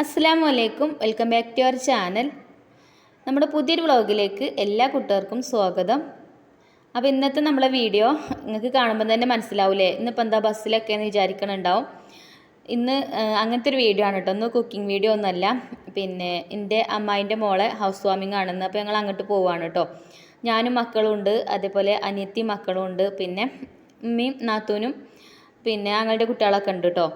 അസ്സാം വലൈക്കും welcome back to our channel. നമ്മുടെ പുതിയൊരു വ്ളോഗിലേക്ക് എല്ലാ കൂട്ടുകാർക്കും സ്വാഗതം. അപ്പോൾ ഇന്നത്തെ നമ്മളെ വീഡിയോ നിങ്ങൾക്ക് കാണുമ്പോൾ തന്നെ മനസ്സിലാവില്ലേ ഇന്നിപ്പോൾ എന്താ ബസ്സിലൊക്കെ എന്ന് വിചാരിക്കണുണ്ടാവും. ഇന്ന് അങ്ങനത്തെ ഒരു വീഡിയോ ആണ് കേട്ടോ. ഒന്ന് കുക്കിംഗ് വീഡിയോ ഒന്നുമല്ല. പിന്നെ എന്റെ അമ്മായിന്റെ മോളെ ഹൗസ് വാമിംഗ് ആണെന്ന് അപ്പോൾ ഞങ്ങൾ അങ്ങോട്ട് പോവുകയാണ് കേട്ടോ. ഞാനും മക്കളും ഉണ്ട്. അതേപോലെ അനിയത്തി മക്കളും ഉണ്ട്. പിന്നെ ഉമ്മയും നാത്തൂനും. പിന്നെ ഞങ്ങളുടെ കുട്ടികളൊക്കെ ഉണ്ട് കേട്ടോ.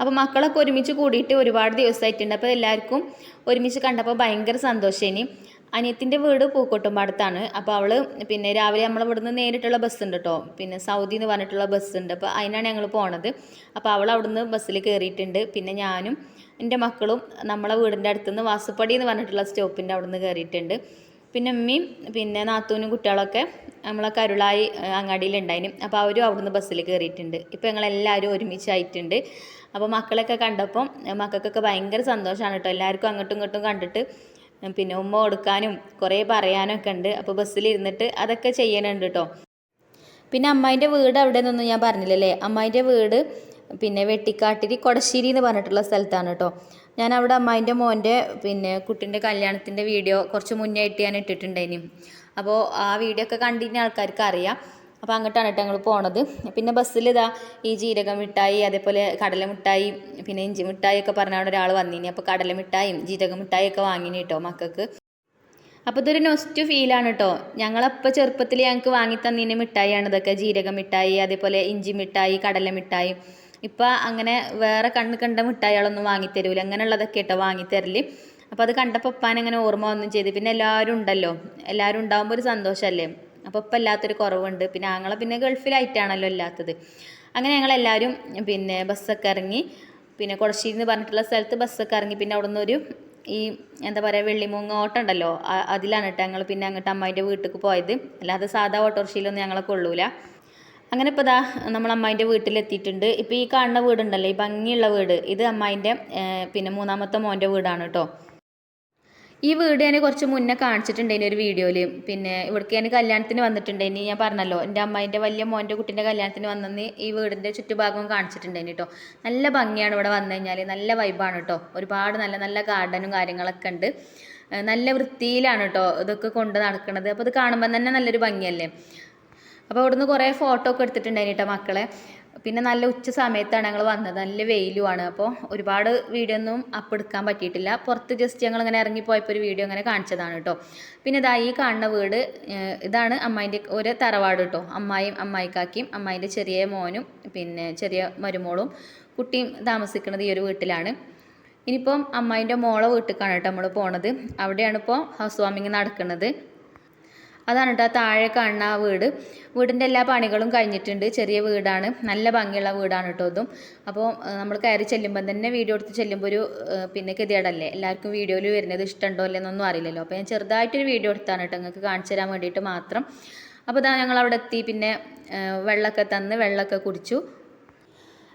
അപ്പോൾ മക്കളൊക്കെ ഒരുമിച്ച് കൂടിയിട്ട് ഒരുപാട് ദിവസമായിട്ടുണ്ട് അപ്പോൾ എല്ലാവർക്കും ഒരുമിച്ച് കണ്ടപ്പോൾ ഭയങ്കര സന്തോഷേനി. അനിയത്തിന്റെ വീട് പൂക്കോട്ടുംപാടത്താണ്. അപ്പോൾ അവൾ പിന്നെ രാവിലെ നമ്മൾ ഇവിടുന്ന് നേരിട്ടുള്ള ബസ് ഉണ്ട് കേട്ടോ പിന്നെ സൗദി എന്ന് പറഞ്ഞിട്ടുള്ള ബസ് ഉണ്ട്. അപ്പോൾ അതിനാണ് ഞങ്ങൾ പോണത്. അപ്പോൾ അവൾ അവിടുന്ന് ബസ്സിൽ കയറിയിട്ടുണ്ട് പിന്നെ ഞാനും എന്റെ മക്കളും നമ്മളെ വീടിന്റെ അടുത്തുനിന്ന് വാസുപ്പടി എന്ന് പറഞ്ഞിട്ടുള്ള സ്റ്റോപ്പിന്റെ അവിടുന്ന് കയറിയിട്ടുണ്ട് പിന്നെ അമ്മയും പിന്നെ നാത്തൂനും കുട്ടികളൊക്കെ നമ്മളെ കരുളായി അങ്ങാടിയിലുണ്ടായിനും. അപ്പോൾ അവരും അവിടുന്ന് ബസ്സിൽ കയറിയിട്ടുണ്ട് ഇപ്പോൾ ഞങ്ങളെല്ലാവരും ഒരുമിച്ചായിട്ടുണ്ട്. അപ്പോൾ മക്കളൊക്കെ കണ്ടപ്പം മക്കൾക്കൊക്കെ ഭയങ്കര സന്തോഷമാണ് കേട്ടോ എല്ലാവർക്കും അങ്ങോട്ടും ഇങ്ങോട്ടും കണ്ടിട്ട് പിന്നെ ഉമ്മ കൊടുക്കാനും കുറേ പറയാനൊക്കെ ഉണ്ട്. അപ്പോൾ ബസ്സിലിരുന്നിട്ട് അതൊക്കെ ചെയ്യണുണ്ട് കേട്ടോ പിന്നെ അമ്മായിന്റെ വീട് അവിടെ നിന്നൊന്നും ഞാൻ പറഞ്ഞില്ലല്ലേ? അമ്മായിന്റെ വീട് പിന്നെ വെട്ടിക്കാട്ടിരി കൊടശ്ശേരി എന്ന് പറഞ്ഞിട്ടുള്ള സ്ഥലത്താണ് കേട്ടോ ഞാൻ അവിടെ അമ്മായിന്റെ മോന്റെ പിന്നെ കുട്ടിന്റെ കല്യാണത്തിന്റെ വീഡിയോ കുറച്ച് മുന്നേ ഞാൻ ഇട്ടിട്ടുണ്ടായിനി. അപ്പോൾ ആ വീഡിയോ ഒക്കെ കണ്ടിരുന്ന ആൾക്കാർക്ക് അറിയാം. അപ്പോൾ അങ്ങോട്ടാണ് കേട്ടോ ഞങ്ങൾ പോണത്. പിന്നെ ബസ്സിൽ ഇതാ ഈ ജീരക മിഠായി അതേപോലെ കടല മിഠായി പിന്നെ ഇഞ്ചി മിഠായി ഒക്കെ പറഞ്ഞ അവിടെ ഒരാൾ വന്നിനി. അപ്പോൾ കടല മിഠായും ജീരക മിഠായി ഒക്കെ വാങ്ങിനി കേട്ടോ മക്കൾക്ക്. അപ്പോൾ ഇതൊരു നൊസ്റ്റ് ഫീലാണ് കേട്ടോ. ഞങ്ങളപ്പോൾ ചെറുപ്പത്തിൽ ഞങ്ങൾക്ക് വാങ്ങി തന്നീന് മിഠായിയാണ് ഇതൊക്കെ. ജീരക മിഠായി അതേപോലെ ഇഞ്ചി മിഠായി കടല മിഠായി. ഇപ്പം അങ്ങനെ വേറെ കണ്ണ് കണ്ട മിഠായികളൊന്നും വാങ്ങിത്തരൂല അങ്ങനെയുള്ളതൊക്കെ കേട്ടോ വാങ്ങിത്തരൽ അപ്പോൾ അത് കണ്ടപ്പോൾ ഉപ്പാൻ അങ്ങനെ ഓർമ്മ ഒന്നും ചെയ്ത്. പിന്നെ എല്ലാവരും ഉണ്ടല്ലോ. എല്ലാവരും ഉണ്ടാകുമ്പോൾ ഒരു സന്തോഷമല്ലേ അപ്പോൾ ഇപ്പം ഇല്ലാത്തൊരു കുറവുണ്ട്. പിന്നെ ആങ്ങളെ പിന്നെ ഗൾഫിലായിട്ടാണല്ലോ ഇല്ലാത്തത്. അങ്ങനെ ഞങ്ങളെല്ലാവരും പിന്നെ ബസ്സൊക്കെ ഇറങ്ങി. പിന്നെ കുടശ്ശേരി എന്ന് പറഞ്ഞിട്ടുള്ള സ്ഥലത്ത് ബസ്സൊക്കെ ഇറങ്ങി. പിന്നെ അവിടെ നിന്നൊരു ഈ എന്താ പറയുക വെള്ളിമൂങ്ങ ഓട്ടം ഉണ്ടല്ലോ. അതിലാണ് കേട്ടോ ഞങ്ങൾ പിന്നെ അങ്ങോട്ട് അമ്മായിന്റെ വീട്ടിലേക്ക് പോയത്. അല്ലാതെ സാധാ ഓട്ടോറിക്ഷയിലൊന്നും ഞങ്ങളെ കൊള്ളൂല. അങ്ങനെ ഇപ്പോൾ ഇതാ നമ്മൾ അമ്മായിന്റെ വീട്ടിലെത്തിയിട്ടുണ്ട്. ഇപ്പോൾ ഈ കാണുന്ന വീടുണ്ടല്ലോ ഈ ഭംഗിയുള്ള വീട്. ഇത് അമ്മായിന്റെ പിന്നെ മൂന്നാമത്തെ മോന്റെ വീടാണ് കേട്ടോ. ഈ വീട് ഞാൻ കുറച്ച് മുന്നേ കാണിച്ചിട്ടുണ്ടായിന് ഒരു വീഡിയോയിൽ പിന്നെ ഇവിടേക്ക് ഞാൻ കല്യാണത്തിന് വന്നിട്ടുണ്ടായിന്. ഞാൻ പറഞ്ഞല്ലോ എന്റെ അമ്മായിന്റെ വലിയ മോന്റെ കുട്ടീന്റെ കല്യാണത്തിന് വന്നെന്ന് ഈ വീടിന്റെ ചുറ്റുഭാഗവും കാണിച്ചിട്ടുണ്ടായിന് കേട്ടോ നല്ല ഭംഗിയാണ് ഇവിടെ വന്നു കഴിഞ്ഞാൽ നല്ല വൈബാണ് കേട്ടോ ഒരുപാട് നല്ല നല്ല ഗാർഡനും കാര്യങ്ങളൊക്കെ ഉണ്ട്. നല്ല വൃത്തിയിലാണ് കേട്ടോ ഇതൊക്കെ കൊണ്ട് നടക്കുന്നത് അപ്പോൾ ഇത് കാണുമ്പോൾ തന്നെ നല്ലൊരു ഭംഗിയല്ലേ? അപ്പോൾ അവിടുന്ന് കുറേ ഫോട്ടോ ഒക്കെ എടുത്തിട്ടുണ്ടായിന് കേട്ടോ മക്കളെ. പിന്നെ നല്ല ഉച്ച സമയത്താണ് ഞങ്ങൾ വന്നത്. നല്ല വെയിലുമാണ്. അപ്പോൾ ഒരുപാട് വീഡിയോ ഒന്നും അപ്പ് എടുക്കാൻ പറ്റിയിട്ടില്ല. പുറത്ത് ജസ്റ്റ് ഞങ്ങൾ ഇങ്ങനെ ഇറങ്ങിപ്പോയപ്പോൾ ഒരു വീഡിയോ അങ്ങനെ കാണിച്ചതാണ് കേട്ടോ പിന്നെ ഇതാ ഈ കാണുന്ന വീട് ഇതാണ് അമ്മായിന്റെ ഒരു തറവാട് കേട്ടോ അമ്മായിയും അമ്മായിക്കാക്കിയും അമ്മായിന്റെ ചെറിയ മോനും പിന്നെ ചെറിയ മരുമോളും കുട്ടിയും താമസിക്കുന്നത് ഈ ഒരു വീട്ടിലാണ്. ഇനിയിപ്പം അമ്മായിന്റെ മോളെ വീട്ടിലേക്കാണ് കേട്ടോ നമ്മൾ പോണത്. അവിടെയാണ് ഇപ്പോൾ ഹൗസ് വാമിങ് നടക്കുന്നത്. അതാണ് കേട്ടോ താഴെ കാണുന്ന ആ വീട്. വീടിന്റെ എല്ലാ പണികളും കഴിഞ്ഞിട്ടുണ്ട്. ചെറിയ വീടാണ്. നല്ല ഭംഗിയുള്ള വീടാണ് കേട്ടോ ഇതും. അപ്പോൾ നമ്മൾ കയറി ചെല്ലുമ്പോൾ തന്നെ വീഡിയോ എടുത്ത് ചെല്ലുമ്പോൾ ഒരു പിന്നെ ഗതികേടല്ലേ? എല്ലാവർക്കും വീഡിയോയിൽ വരുന്നത് ഇഷ്ടമുണ്ടോ അല്ലെന്നൊന്നും അറിയില്ലല്ലോ. അപ്പോൾ ഞാൻ ചെറുതായിട്ടൊരു വീഡിയോ എടുത്താണ് കേട്ടോ നിങ്ങൾക്ക് കാണിച്ചു തരാൻ വേണ്ടിയിട്ട് മാത്രം. അപ്പോൾ ഇതാ ഞങ്ങൾ അവിടെ എത്തി. പിന്നെ വെള്ളമൊക്കെ തന്ന് വെള്ളമൊക്കെ കുടിച്ചു.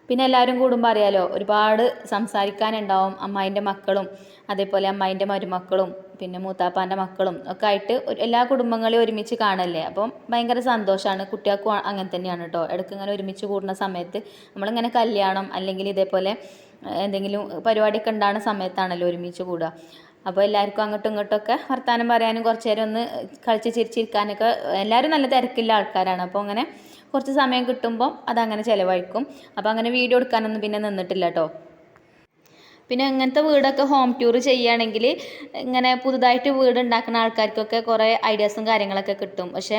പിന്നെ എല്ലാവരും കൂടുമ്പോൾ അറിയാലോ ഒരുപാട് സംസാരിക്കാനുണ്ടാവും അമ്മായിന്റെ മക്കളും അതേപോലെ അമ്മായിന്റെ മരുമക്കളും പിന്നെ മൂത്താപ്പാന്റെ മക്കളും ഒക്കെ ആയിട്ട് എല്ലാ കുടുംബങ്ങളെയും ഒരുമിച്ച് കാണല്ലേ? അപ്പം ഭയങ്കര സന്തോഷമാണ് കുട്ടികൾക്കും അങ്ങനെ തന്നെയാണ് കേട്ടോ ഇടയ്ക്ക് ഇങ്ങനെ ഒരുമിച്ച് കൂടുന്ന സമയത്ത് നമ്മളിങ്ങനെ കല്യാണം അല്ലെങ്കിൽ ഇതേപോലെ എന്തെങ്കിലും പരിപാടിയൊക്കെ ഉണ്ടാകുന്ന സമയത്താണല്ലോ ഒരുമിച്ച് കൂടുക. അപ്പോൾ എല്ലാവർക്കും അങ്ങോട്ടും ഇങ്ങോട്ടൊക്കെ വർത്തമാനം പറയാനും കുറച്ച് നേരം ഒന്ന് കളിച്ച് ചിരിച്ചിരിക്കാനൊക്കെ എല്ലാവരും നല്ല തിരക്കില്ല ആൾക്കാരാണ്. അപ്പോൾ അങ്ങനെ കുറച്ച് സമയം കിട്ടുമ്പോൾ അതങ്ങനെ ചിലവഴിക്കും. അപ്പോൾ അങ്ങനെ വീഡിയോ എടുക്കാനൊന്നും പിന്നെ നിന്നിട്ടില്ല കേട്ടോ പിന്നെ ഇങ്ങനത്തെ വീടൊക്കെ ഹോം ടൂർ ചെയ്യുകയാണെങ്കിൽ ഇങ്ങനെ പുതുതായിട്ട് വീട് ഉണ്ടാക്കുന്ന ആൾക്കാർക്കൊക്കെ കുറേ ഐഡിയാസും കാര്യങ്ങളൊക്കെ കിട്ടും. പക്ഷേ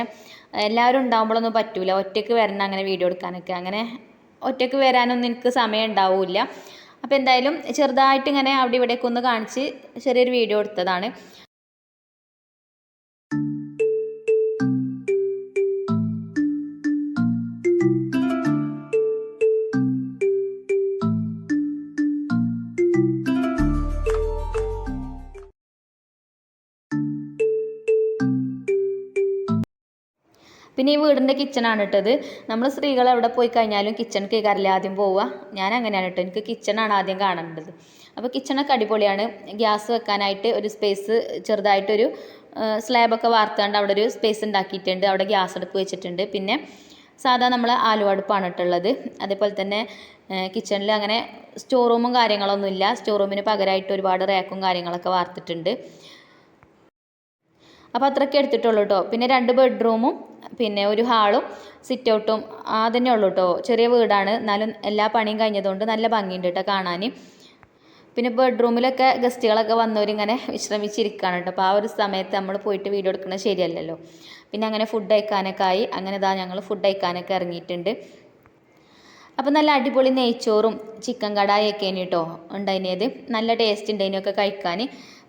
എല്ലാവരും ഉണ്ടാകുമ്പോഴൊന്നും പറ്റൂല. ഒറ്റയ്ക്ക് വരണം അങ്ങനെ വീഡിയോ എടുക്കാനൊക്കെ. അങ്ങനെ ഒറ്റയ്ക്ക് വരാനൊന്നും എനിക്ക് സമയം ഉണ്ടാവില്ല. അപ്പോൾ എന്തായാലും ചെറുതായിട്ട് ഇങ്ങനെ അവിടെ ഇവിടെയൊക്കെ ഒന്ന് കാണിച്ച് ചെറിയൊരു വീഡിയോ എടുത്തതാണ്. പിന്നെ ഈ വീടിന്റെ കിച്ചണാണ് ഇട്ടത് നമ്മൾ സ്ത്രീകൾ എവിടെ പോയി കഴിഞ്ഞാലും കിച്ചൺ കയറില്ല ആദ്യം പോവുക. ഞാൻ അങ്ങനെയാണ് കേട്ടോ എനിക്ക് കിച്ചണാണ് ആദ്യം കാണേണ്ടത്. അപ്പോൾ കിച്ചണൊക്കെ അടിപൊളിയാണ്. ഗ്യാസ് വെക്കാനായിട്ട് ഒരു സ്പേസ് ചെറുതായിട്ടൊരു സ്ലാബൊക്കെ വാർത്താണ്ട് അവിടെ ഒരു സ്പേസ് ഉണ്ടാക്കിയിട്ടുണ്ട്. അവിടെ ഗ്യാസ് അടുപ്പ് വെച്ചിട്ടുണ്ട്. പിന്നെ സാധാ നമ്മൾ ആലുവടുപ്പാണ് ഇട്ടുള്ളത് അതേപോലെ തന്നെ കിച്ചണിൽ അങ്ങനെ സ്റ്റോർ റൂമും കാര്യങ്ങളൊന്നുമില്ല. സ്റ്റോർ റൂമിന് പകരമായിട്ട് ഒരുപാട് റാക്കും കാര്യങ്ങളൊക്കെ വാർത്തിട്ടുണ്ട്. അപ്പോൾ അത്രയ്ക്ക് എടുത്തിട്ടുള്ളൂ കേട്ടോ പിന്നെ രണ്ട് ബെഡ്റൂമും പിന്നെ ഒരു ഹാളും സിറ്റ് ഔട്ടും ആ തന്നെ ഉള്ളൂ കേട്ടോ ചെറിയ വീടാണ്. എന്നാലും എല്ലാ പണിയും കഴിഞ്ഞതുകൊണ്ട് നല്ല ഭംഗിയുണ്ട് കേട്ടോ കാണാൻ. പിന്നെ ബെഡ്റൂമിലൊക്കെ ഗസ്റ്റുകളൊക്കെ വന്നവരിങ്ങനെ വിശ്രമിച്ചിരിക്കുകയാണ് കേട്ടോ അപ്പോൾ ആ ഒരു സമയത്ത് നമ്മൾ പോയിട്ട് വീഡിയോ എടുക്കുന്നത് ശരിയല്ലല്ലോ. പിന്നെ അങ്ങനെ ഫുഡ് അയക്കാനൊക്കെ ആയി. അങ്ങനെ ഇതാ ഞങ്ങൾ ഫുഡ് അയക്കാനൊക്കെ ഇറങ്ങിയിട്ടുണ്ട്. അപ്പോൾ നല്ല അടിപൊളി നെയ്ച്ചോറും ചിക്കൻ കടായൊക്കെയാണ് കേട്ടോ ഉണ്ടായിരുന്നത് നല്ല ടേസ്റ്റ് ഉണ്ട് അതിനൊക്കെ കഴിക്കാൻ.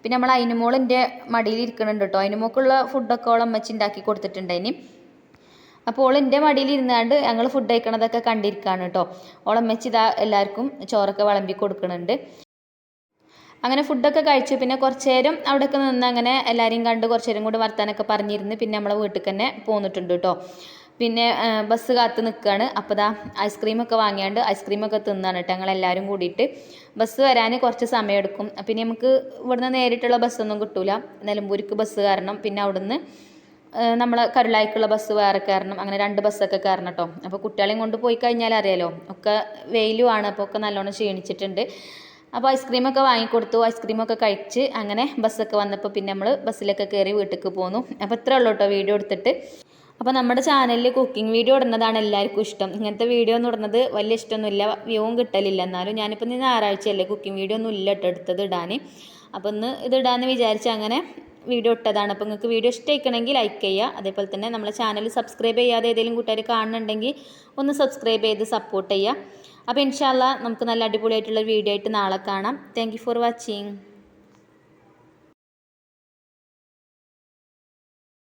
പിന്നെ നമ്മൾ അതിനുമോളിന്റെ മടിയിൽ ഇരിക്കുന്നുണ്ട് കേട്ടോ അതിനുമോക്കുള്ള ഫുഡൊക്കെ ഓളം അമ്മച്ചി ഉണ്ടാക്കി കൊടുത്തിട്ടുണ്ടായിന് അപ്പോൾ ഓൾ എന്റെ മടിയിൽ ഇരുന്നാണ്ട് ഞങ്ങൾ ഫുഡ് കഴിക്കണതൊക്കെ കണ്ടിരിക്കുകയാണ് കേട്ടോ ഓളമ്മച്ചി ഇതാ എല്ലാവർക്കും ചോറൊക്കെ വിളമ്പി കൊടുക്കുന്നുണ്ട് അങ്ങനെ ഫുഡൊക്കെ കഴിച്ചു. പിന്നെ കുറച്ച് നേരം അവിടെയൊക്കെ നിന്ന് അങ്ങനെ എല്ലാവരെയും കണ്ട് കുറച്ച് നേരം കൂടി വർത്താനൊക്കെ പറഞ്ഞിരുന്ന് പിന്നെ നമ്മളെ വീട്ടിൽ തന്നെ പോന്നിട്ടുണ്ട് കേട്ടോ പിന്നെ ബസ് കാത്ത് നിൽക്കുകയാണ് അപ്പോൾ ദാ ഐസ്ക്രീമൊക്കെ വാങ്ങിയാണ്ട് ഐസ്ക്രീമൊക്കെ തിന്നാണ് കേട്ടോ ഞങ്ങളെല്ലാവരും കൂടിയിട്ട്. ബസ് വരാൻ കുറച്ച് സമയമെടുക്കും പിന്നെ നമുക്ക് ഇവിടുന്ന് നേരിട്ടുള്ള ബസ്സൊന്നും കിട്ടൂല. നിലമ്പൂർക്ക് ബസ് കയറണം. പിന്നെ അവിടുന്ന് നമ്മൾ കരുളായിക്കുള്ള ബസ് വേറെ കയറണം. അങ്ങനെ രണ്ട് ബസ്സൊക്കെ കയറണം കേട്ടോ അപ്പോൾ കുട്ടികളെയും കൊണ്ട് പോയി കഴിഞ്ഞാൽ അറിയാലോ ഒക്കെ വെയിലുമാണ് അപ്പോൾ ഒക്കെ നല്ലോണം ക്ഷീണിച്ചിട്ടുണ്ട്. അപ്പോൾ ഐസ്ക്രീമൊക്കെ വാങ്ങിക്കൊടുത്തു. ഐസ്ക്രീമൊക്കെ കഴിച്ച് അങ്ങനെ ബസ്സൊക്കെ വന്നപ്പോൾ പിന്നെ നമ്മൾ ബസ്സിലൊക്കെ കയറി വീട്ടിലേക്ക് പോന്നു. അപ്പോൾ ഇത്രേ ഉള്ളൂ കേട്ടോ വീഡിയോ എടുത്തിട്ട്. അപ്പോൾ നമ്മുടെ ചാനലിൽ കുക്കിംഗ് വീഡിയോ ഇടുന്നതാണ് എല്ലാവർക്കും ഇഷ്ടം. ഇങ്ങനത്തെ വീഡിയോ ഒന്നും ഇടുന്നത് വലിയ ഇഷ്ടമൊന്നുമില്ല. വ്യൂവും കിട്ടലില്ല. എന്നാലും ഞാനിപ്പോൾ ഇന്ന് ഞായറാഴ്ചയല്ലേ കുക്കിംഗ് വീഡിയോ ഒന്നും ഇല്ല കേട്ടോ എടുത്തത് ഇടാൻ അപ്പോൾ ഒന്ന് ഇത് ഇടാമെന്ന് വിചാരിച്ച് അങ്ങനെ വീഡിയോ ഇട്ടതാണ്. അപ്പോൾ നിങ്ങൾക്ക് വീഡിയോ ഇഷ്ടമായിക്കണമെങ്കിൽ ലൈക്ക് ചെയ്യുക അതേപോലെ തന്നെ നമ്മളെ ചാനൽ സബ്സ്ക്രൈബ് ചെയ്യാതെ ഏതെങ്കിലും കൂട്ടുകാർ കാണുന്നുണ്ടെങ്കിൽ ഒന്ന് സബ്സ്ക്രൈബ് ചെയ്ത് സപ്പോർട്ട് ചെയ്യുക അപ്പോൾ ഇൻഷാല്ല നമുക്ക് നല്ല അടിപൊളിയായിട്ടുള്ള വീഡിയോ ആയിട്ട് നാളെ കാണാം. Thank for watching